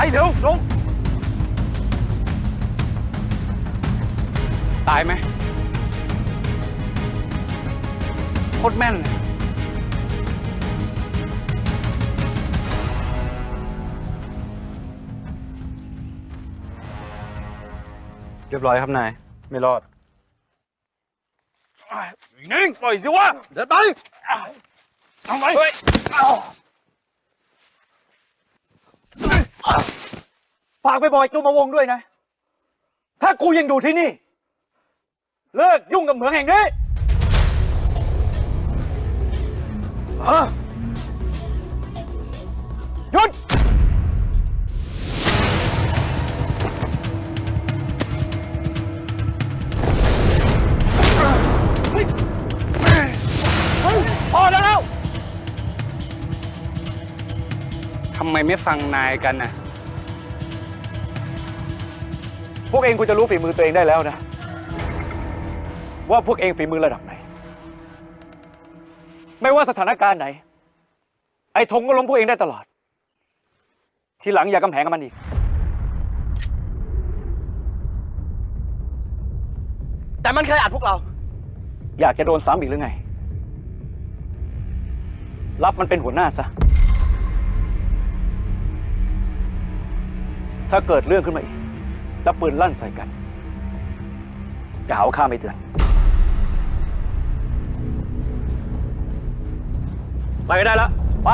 ไปเร็วลงตายไหมโคตรแม่นเลยเรียบร้อยครับนาย ไม่รอด นิ่งปล่อยสิวะ เดินไปทำไมเฮ้ย ฝากไปบอกไอ้ตูมาวงด้วยนะ ถ้ากูยังอยู่ที่นี่ เลิกยุ่งกับเหมืองแห่งนี้ฮะหยุด พอแล้วทำไมไม่ฟังนายกันน่ะ พวกเองกูจะรู้ฝีมือตัวเองได้แล้วนะ ว่าพวกเองฝีมือระดับไหน ไม่ว่าสถานการณ์ไหน ไอ้ธงก็ล้มพวกเองได้ตลอด ทีหลังอย่ากำแหงกับมันอีก แต่มันเคยอัดพวกเรา อยากจะโดนซ้ำอีกหรือไง รับมันเป็นหัวหน้าซะ ถ้าเกิดเรื่องขึ้นมาอีก แล้วปืนลั่นใส่กัน อย่าหาว่าข้าไม่เตือน ไปก็ได้แล้ว ไป